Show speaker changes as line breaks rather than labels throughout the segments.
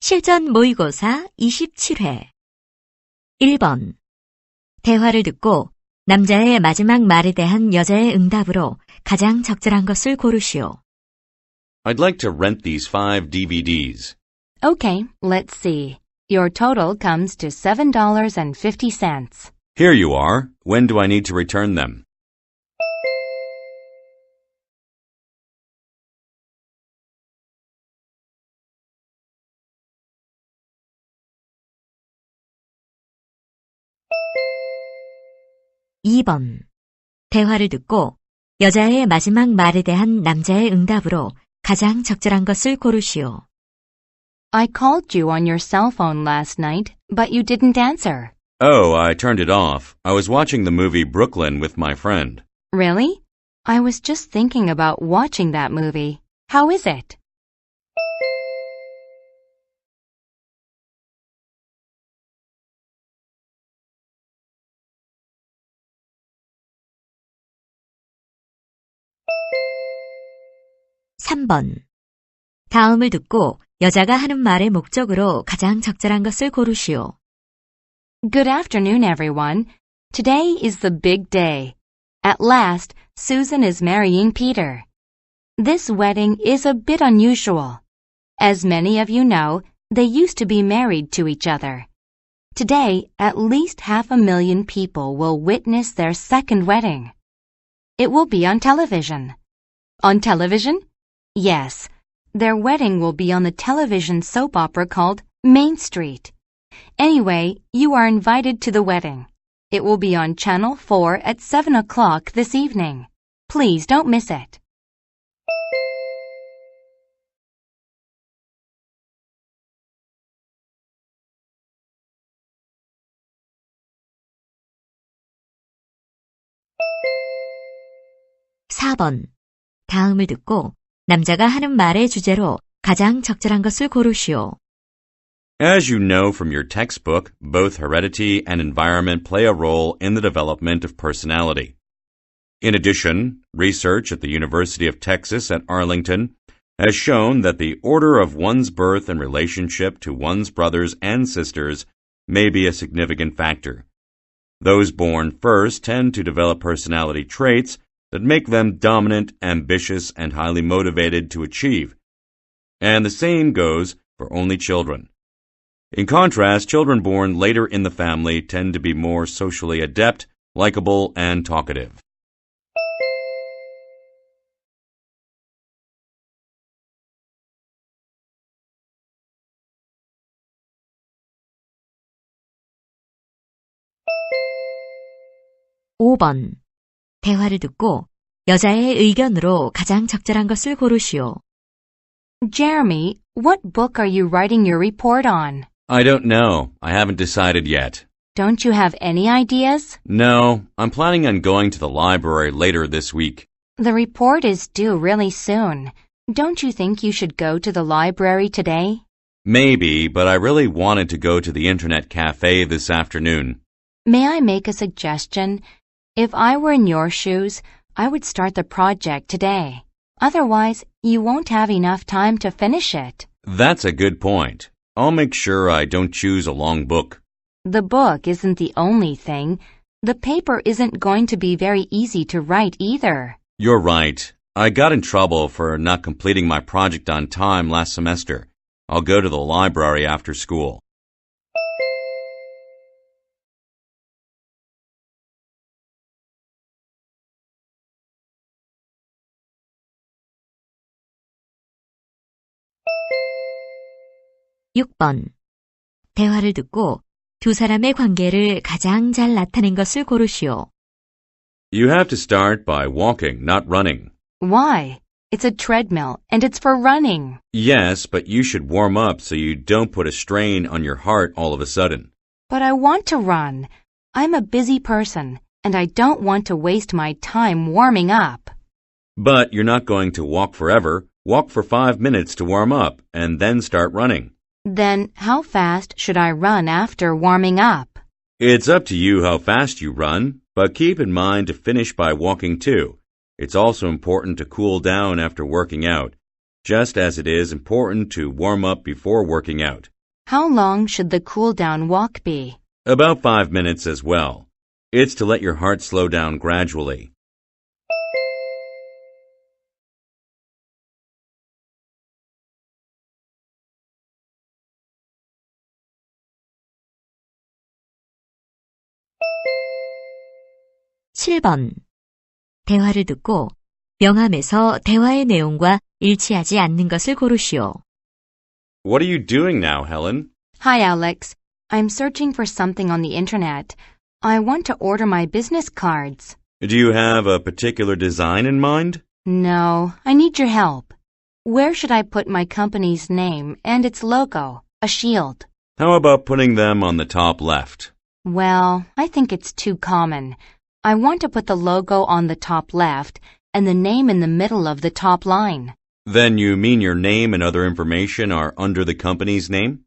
실전 모의고사 27회 1번 대화를 듣고 남자의 마지막 말에 대한 여자의 응답으로 가장 적절한 것을 고르시오.
I'd like to rent these five DVDs.
Okay, let's see. Your total comes to $7.50.
Here you are. When do I need to return them?
이번 대화를 듣고 여자의 마지막 말에 대한 남자의 응답으로 가장 적절한 것을 고르시오.
I called you on your cell phone last night, but you didn't answer.
Oh, I turned it off. I was watching the movie Brooklyn with my friend.
Really? I was just thinking about watching that movie. How is it?
삼번 다음을 듣고 여자가 하는 말의 목적으로 가장 적절한 것을 고르시오.
Good afternoon, everyone. Today is the big day. At last, Susan is marrying Peter. This wedding is a bit unusual. As many of you know, they used to be married to each other. Today, at least half a million people will witness their second wedding. It will be on television. On television? Yes. Their wedding will be on the television soap opera called Main Street. Anyway, you are invited to the wedding. It will be on Channel 4 at 7 o'clock this evening. Please don't miss it.
사 번 다음을 듣고 남자가 하는 말의 주제로 가장 적절한 것을 고르시오.
As you know from your textbook, both heredity and environment play a role in the development of personality. In addition, research at the University of Texas at Arlington has shown that the order of one's birth and relationship to one's brothers and sisters may be a significant factor. Those born first tend to develop personality traits that make them dominant, ambitious, and highly motivated to achieve. And the same goes for only children. In contrast, children born later in the family tend to be more socially adept, likable, and talkative.
오번 대화를 듣고 여자의 의견으로 가장 적절한 것을 고르시오.
Jeremy, what book are you writing your report on?
I don't know. I haven't decided yet.
Don't you have any ideas?
No, I'm planning on going to the library later this week.
The report is due really soon. Don't you think you should go to the library today?
Maybe, but I really wanted to go to the internet cafe this afternoon.
May I make a suggestion? If I were in your shoes, I would start the project today. Otherwise, you won't have enough time to finish it.
That's a good point. I'll make sure I don't choose a long book.
The book isn't the only thing. The paper isn't going to be very easy to write either.
You're right. I got in trouble for not completing my project on time last semester. I'll go to the library after school.
육 번 대화를 듣고 두 사람의 관계를 가장 잘 나타낸 것을 고르시오.
You have to start by walking, not running.
Why? It's a treadmill and it's for running.
Yes, but you should warm up so you don't put a strain on your heart all of a sudden.
But I want to run. I'm a busy person and I don't want to waste my time warming up.
But you're not going to walk forever. Walk for five minutes to warm up and then start running.
Then how fast should I run after warming up?
It's up to you how fast you run. But keep in mind to finish by walking too. It's also important to cool down after working out, just as it is important to warm up before working out.
How long should the cool down walk be?
About five minutes as well. It's to let your heart slow down gradually.
칠 번 대화를 듣고 명함에서 대화의 내용과 일치하지 않는 것을 고르시오.
What are you doing now, Helen?
Hi, Alex. I'm searching for something on the internet. I want to order my business cards.
Do you have a particular design in mind?
No, I need your help. Where should I put my company's name and its logo, a shield?
How about putting them on the top left?
Well, I think it's too common. I want to put the logo on the top left and the name in the middle of the top line.
Then you mean your name and other information are under the company's name?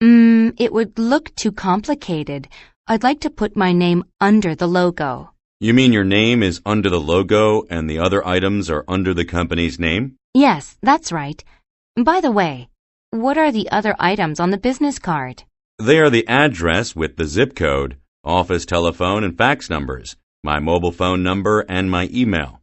Mm, it would look too complicated. I'd like to put my name under the logo.
You mean your name is under the logo and the other items are under the company's name?
Yes, that's right. By the way, what are the other items on the business card?
They are the address with the zip code, office telephone and fax numbers, my mobile phone number, and my email.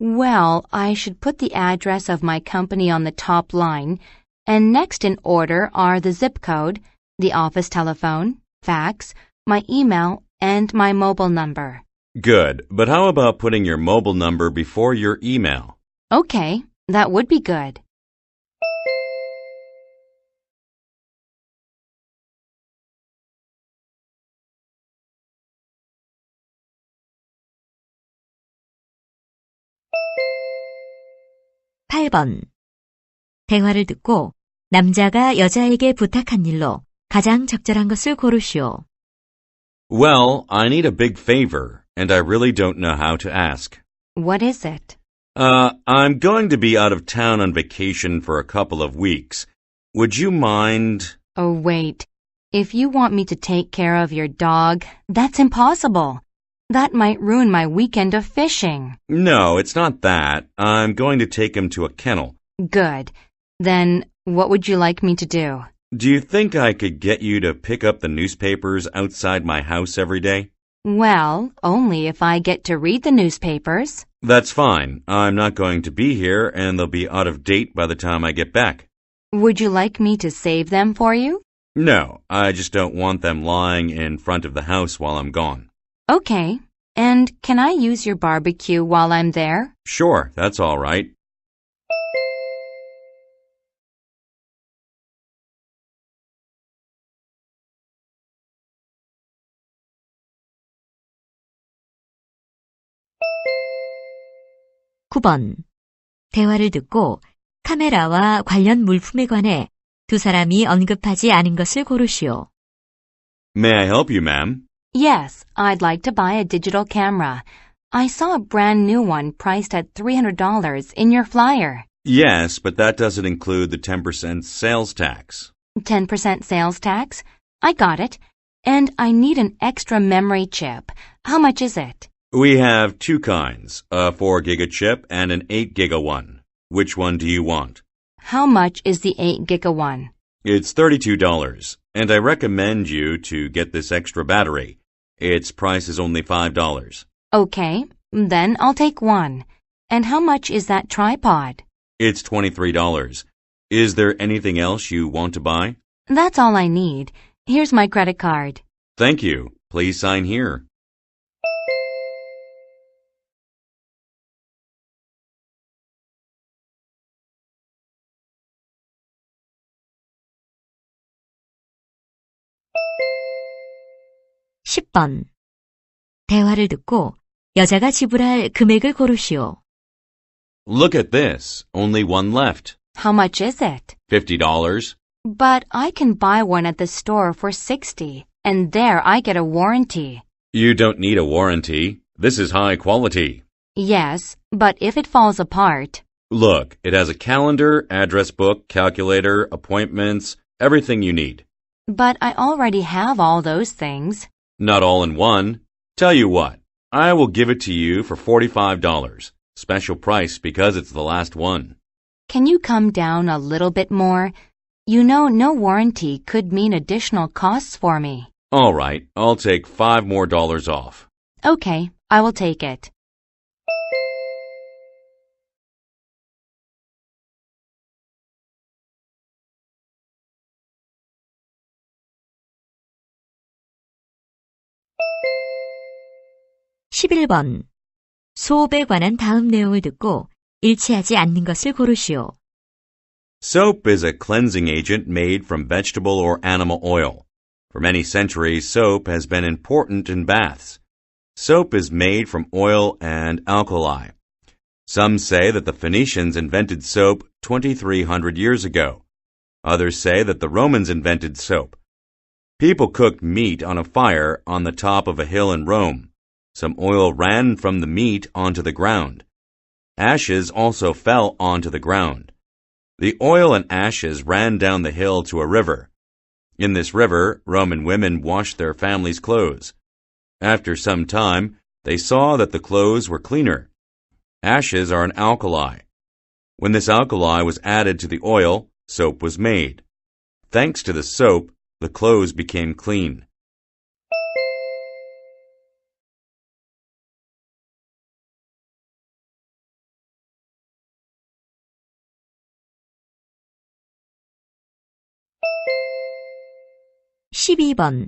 Well, I should put the address of my company on the top line, and next in order are the zip code, the office telephone, fax, my email, and my mobile number.
Good, but how about putting your mobile number before your email?
Okay, that would be good.
팔 번 대화를 듣고 남자가 여자에게 부탁한 일로 가장 적절한 것을 고르시오.
Well, I need a big favor, and I really don't know how to ask.
What is it?
Uh, I'm going to be out of town on vacation for a couple of weeks. Would you mind?
Oh, wait. If you want me to take care of your dog, that's impossible. That might ruin my weekend of fishing.
No, it's not that. I'm going to take him to a kennel.
Good. Then, what would you like me to do?
Do you think I could get you to pick up the newspapers outside my house every day?
Well, only if I get to read the newspapers.
That's fine. I'm not going to be here, and they'll be out of date by the time I get back.
Would you like me to save them for you?
No, I just don't want them lying in front of the house while I'm gone.
Okay. And can I use your barbecue while I'm there?
Sure, that's all right.
구번 대화를 듣고 카메라와 관련 물품에 관해 두 사람이 언급하지 않은 것을 고르시오.
May I help you, ma'am?
Yes, I'd like to buy a digital camera. I saw a brand new one priced at $300 in your flyer.
Yes, but that doesn't include the 10% sales tax.
10% sales tax? I got it. And I need an extra memory chip. How much is it?
We have two kinds, a 4 giga chip and an 8 giga one. Which one do you want?
How much is the 8 giga one?
It's $32, and I recommend you to get this extra battery. Its price is only $5.
Okay, then I'll take one. And how much is that tripod?
It's $23. Is there anything else you want to buy?
That's all I need. Here's my credit card.
Thank you. Please sign here.
십 번 대화를 듣고 여자가 지불할 금액을 고르시오.
Look at this. Only one left.
How much is it?
$50.
But I can buy one at the store for 60 and there I get a warranty.
You don't need a warranty. This is high quality.
Yes, but if it falls apart,
Look, it has a calendar, address book, calculator, appointments, everything you need.
but I already have all those things.
Not all in one. Tell you what, I will give it to you for $45. Special price because it's the last one.
Can you come down a little bit more? You know no warranty could mean additional costs for me.
All right, I'll take five more dollars off.
Okay, I will take it.
십일 번 소업에 관한 다음 내용을 듣고 일치하지 않는 것을 고르시오.
Soap is a cleansing agent made from vegetable or animal oil. For many centuries, soap has been important in baths. Soap is made from oil and alkali. Some say that the Phoenicians invented soap 2,300 years ago. Others say that the Romans invented soap. People cooked meat on a fire on the top of a hill in Rome. Some oil ran from the meat onto the ground. Ashes also fell onto the ground. The oil and ashes ran down the hill to a river. In this river, Roman women washed their families' clothes. After some time, they saw that the clothes were cleaner. Ashes are an alkali. When this alkali was added to the oil, soap was made. Thanks to the soap, the clothes became clean.
십이 번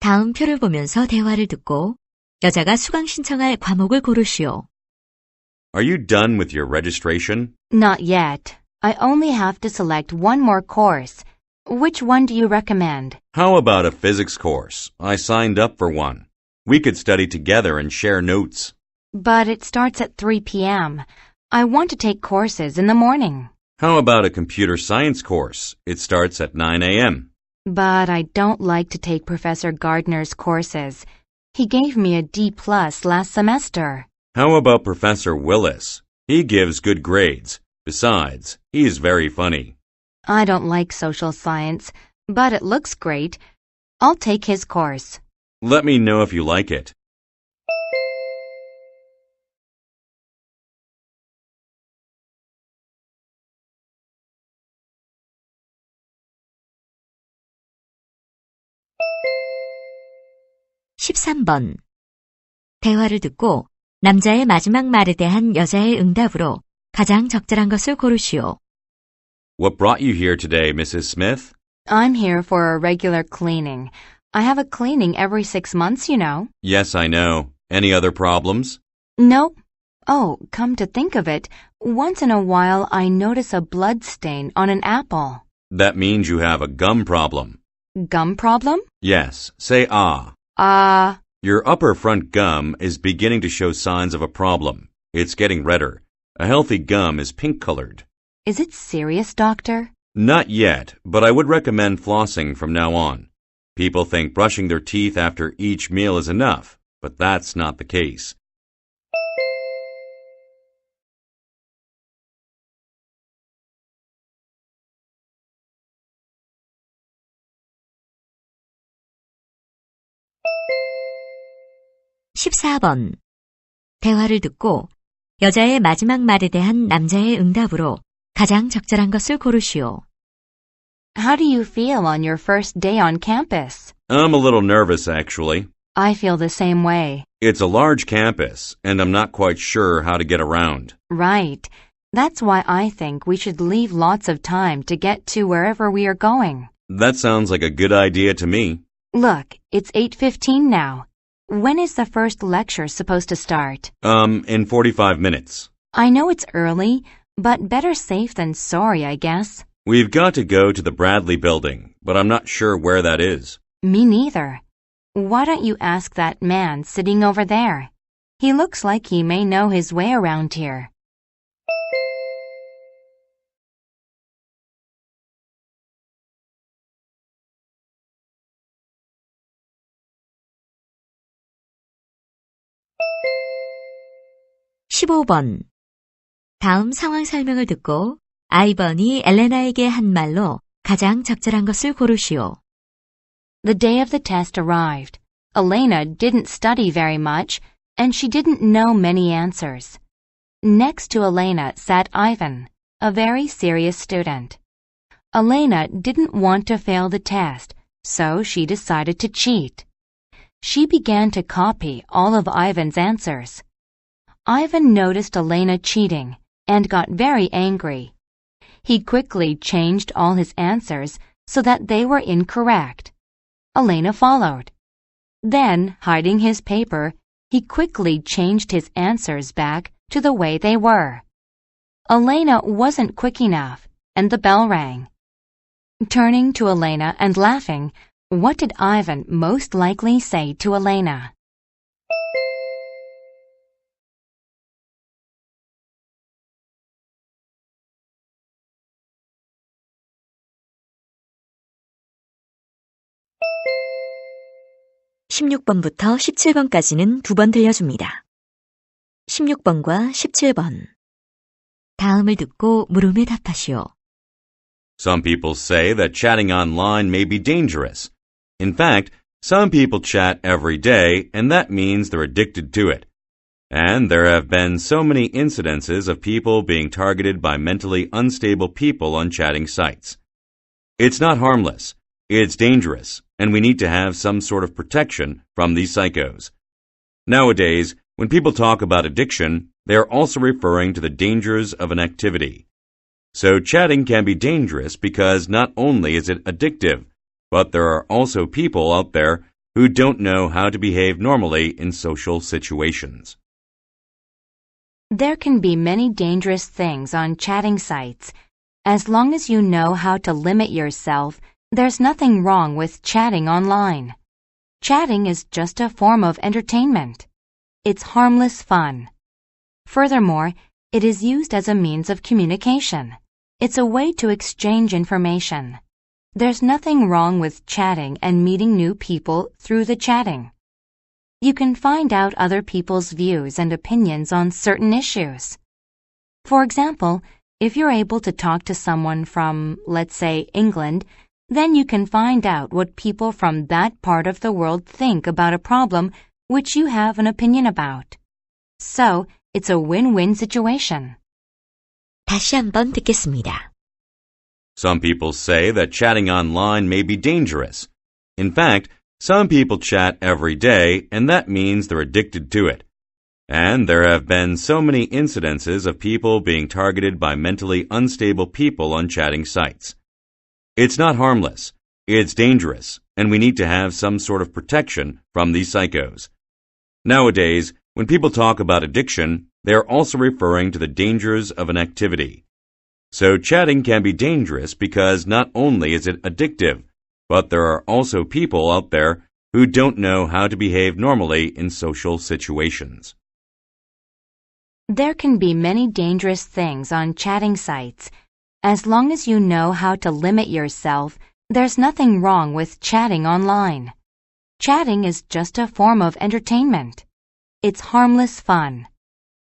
다음 표를 보면서 대화를 듣고 여자가 수강 신청할 과목을 고르시오.
Are you done with your registration?
Not yet. I only have to select one more course. Which one do you recommend?
How about a physics course? I signed up for one. We could study together and share notes.
But it starts at 3 p.m. I want to take courses in the morning.
How about a computer science course? It starts at 9 a.m.
But I don't like to take Professor Gardner's courses. He gave me a D plus last semester.
How about Professor Willis? He gives good grades. Besides, he is very funny.
I don't like social science, but it looks great. I'll take his course.
Let me know if you like it.
십삼 번 대화를 듣고 남자의 마지막 말에 대한 여자의 응답으로 가장 적절한 것을 고르시오.
What brought you here today, Mrs. Smith?
I'm here for a regular cleaning. I have a cleaning every six months, you know.
Yes, I know. Any other problems?
Nope. Oh, come to think of it, once in a while I notice a blood stain on an apple.
That means you have a gum problem.
Gum problem?
Yes, say ah.
Ah,
your upper front gum is beginning to show signs of a problem. It's getting redder. A healthy gum is pink colored.
is it serious, doctor?
Not yet, but I would recommend flossing from now on. People think brushing their teeth after each meal is enough, but that's not the case.
십사 번 대화를 듣고 여자의 마지막 말에 대한 남자의 응답으로 가장 적절한 것을 고르시오.
How do you feel on your first day on campus?
I'm a little nervous, actually.
I feel the same way.
It's a large campus, and I'm not quite sure how to get around.
Right. That's why I think we should leave lots of time to get to wherever we are going.
That sounds like a good idea to me.
Look, it's 8:15 now. When is the first lecture supposed to start?
Um, in 45 minutes.
I know it's early, but better safe than sorry, I guess.
We've got to go to the Bradley building, but I'm not sure where that is.
Me neither. Why don't you ask that man sitting over there? He looks like he may know his way around here.
십오 번 다음 상황 설명을 듣고 아이번이 엘레나에게 한 말로 가장 적절한 것을 고르시오.
The day of the test arrived. Elena didn't study very much, and she didn't know many answers. Next to Elena sat Ivan, a very serious student. Elena didn't want to fail the test, so she decided to cheat. She began to copy all of Ivan's answers. Ivan noticed Elena cheating and got very angry. He quickly changed all his answers so that they were incorrect. Elena followed. Then, hiding his paper, he quickly changed his answers back to the way they were. Elena wasn't quick enough, and the bell rang. Turning to Elena and laughing, what did Ivan most likely say to Elena?
십육 번부터 17번까지는 두 번 들려줍니다. 16번과 17번. 다음을 듣고 물음에 답하시오.
Some people say that chatting online may be dangerous. In fact, some people chat every day, and that means they're addicted to it. And there have been so many incidences of people being targeted by mentally unstable people on chatting sites. It's not harmless. It's dangerous, and we need to have some sort of protection from these psychos. Nowadays, when people talk about addiction, they are also referring to the dangers of an activity. So chatting can be dangerous because not only is it addictive, but there are also people out there who don't know how to behave normally in social situations.
There can be many dangerous things on chatting sites. As long as you know how to limit yourself, there's nothing wrong with chatting online. Chatting is just a form of entertainment. It's harmless fun. Furthermore, it is used as a means of communication. It's a way to exchange information. There's nothing wrong with chatting and meeting new people through the chatting. You can find out other people's views and opinions on certain issues. For example, if you're able to talk to someone from, let's say, England, then you can find out what people from that part of the world think about a problem which you have an opinion about. So, it's a win-win situation.
다시 한번 듣겠습니다.
Some people say that chatting online may be dangerous. In fact, some people chat every day, and that means they're addicted to it. And there have been so many incidences of people being targeted by mentally unstable people on chatting sites. It's not harmless. It's dangerous, and we need to have some sort of protection from these psychos. Nowadays, when people talk about addiction, they are also referring to the dangers of an activity. So chatting can be dangerous because not only is it addictive, but there are also people out there who don't know how to behave normally in social situations.
There can be many dangerous things on chatting sites. As long as you know how to limit yourself, there's nothing wrong with chatting online. Chatting is just a form of entertainment. It's harmless fun.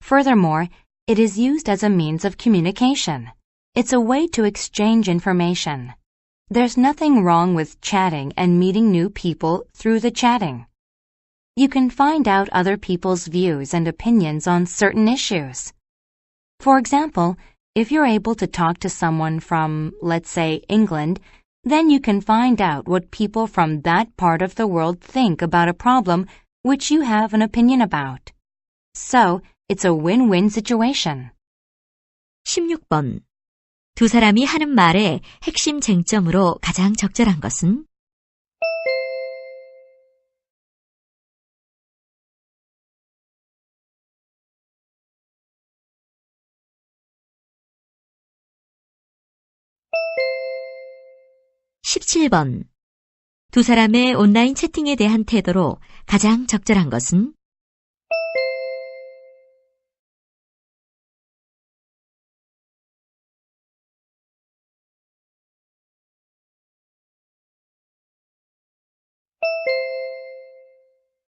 Furthermore, it is used as a means of communication. It's a way to exchange information. There's nothing wrong with chatting and meeting new people through the chatting. You can find out other people's views and opinions on certain issues. For example, if you're able to talk to someone from, let's say, England, then you can find out what people from that part of the world think about a problem which you have an opinion about. So, it's a win-win situation.
16번. 두 사람이 하는 말의 핵심 쟁점으로 가장 적절한 것은? (17번) 두 사람의 온라인 채팅에 대한 태도로 가장 적절한 것은?